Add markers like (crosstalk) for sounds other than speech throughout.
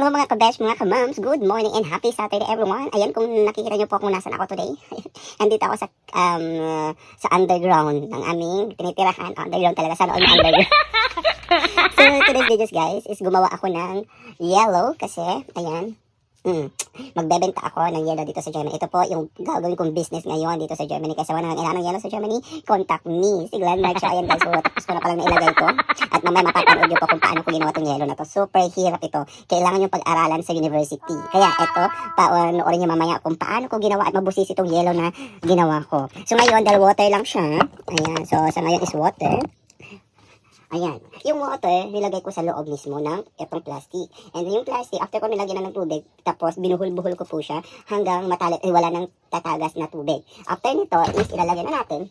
Hello mga kabesh, mga kamams. Good morning and happy Saturday everyone. Ayan kung nakikita niyo po kung nasan ako today. (laughs) Andito ako sa um, uh, sa underground ng aming tinitirahan. Oh, underground talaga. Sana all underground. (laughs) so today's videos guys is gumawa ako ng yellow kasi ayan. Mm, magbebenta ako ng yellow dito sa Germany. Ito po yung gagawin kong business ngayon dito sa Germany. Kasi wala nang ilanong yellow sa Germany, contact me. Si Glenn Mark. Ayan guys, so tapos ko na palang nailagay ko. At mamaya mapapanood niyo po kung paano ko ginawa tong yellow na to. Super hirap ito. Kailangan yung pag-aralan sa university. Kaya ito, panoorin niyo mamaya kung paano ko ginawa at mabusis itong yellow na ginawa ko. So ngayon, dahil water lang siya. Ayan, so sa ngayon is water. Ayan. Yung water, nilagay ko sa loob mismo ng itong plastic. And yung plastic, after ko nilagyan na ng tubig, tapos binuhul-buhul ko po siya hanggang matali, eh, wala nang tatagas na tubig. After nito, is ilalagay na natin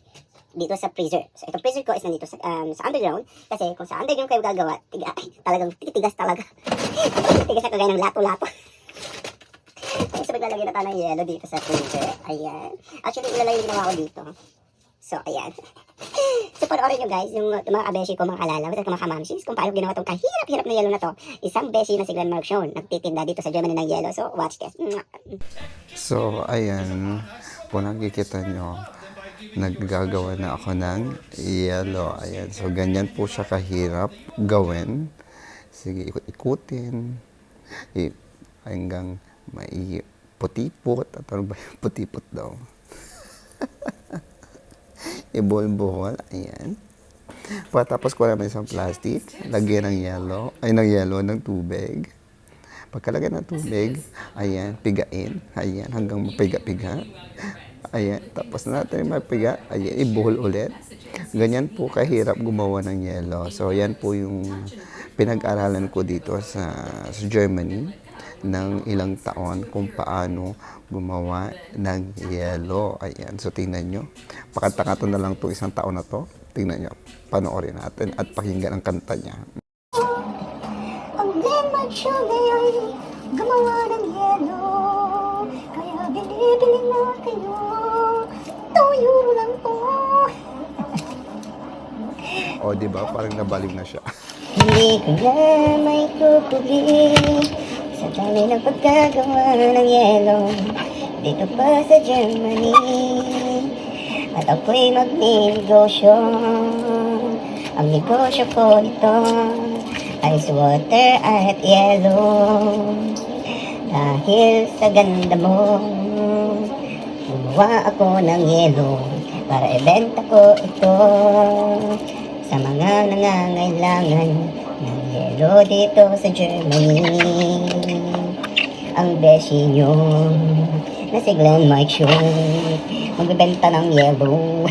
dito sa freezer. So, itong freezer ko is nandito sa, um, sa underground. Kasi kung sa underground kayo gagawa, tiga, ay, talagang titigas talaga. (laughs) titigas na kagaya ng lato-lato. Ay, so maglalagay na tayo ng yellow dito sa freezer. Ayan. Actually, ilalagay yung ginawa ko dito. So, ayan. So, panoorin nyo guys, yung mga kabeshi ko, mga kalala, at mga kamamsis, kung paano ginawa itong kahirap-hirap na yellow na to. Isang beshi na si Glenn Mark Sean, nagtitinda dito sa Germany ng yellow. So, watch this. So, ayan. Kung nakikita nyo, naggagawa na ako ng yellow. Ayan. So, ganyan po siya kahirap gawin. Sige, ikut-ikutin. I- hanggang mai putipot. At ano ba yung putipot daw? Ibol-buhol. Ayan. Patapos ko naman isang plastic, lagyan ng yellow, ay ng yellow, ng tubig. Pagkalagay ng tubig, ayan, pigain, ayan, hanggang mapiga-piga. Ayan, tapos natin mapiga, ayan, ibuhol ulit. Ganyan po kahirap gumawa ng yellow. So, yan po yung pinag-aralan ko dito sa, sa Germany ng ilang taon kung paano gumawa ng yellow. Ayan, so tingnan nyo. Pakanta na lang to isang taon na to. Tingnan nyo, panoorin natin at pakinggan ang kanta niya. Ang Mark Show ngayon, gumawa ng yellow. Kaya bili-bili na kayo. 2 euro lang po. O, di ba? Parang nabalik na siya. Hindi ko na may kukuli sa dami ng pagkagawa ng yellow dito pa sa Germany. At ako'y magninegosyo. Ang negosyo ko ito ice water at yellow. Dahil sa ganda mo, gumawa ako ng yellow para ibenta ko ito sa mga nangangailangan ng yellow dito sa Germany. Ang beshi nyo na si Glenn Mike Show magbibenta ng yellow.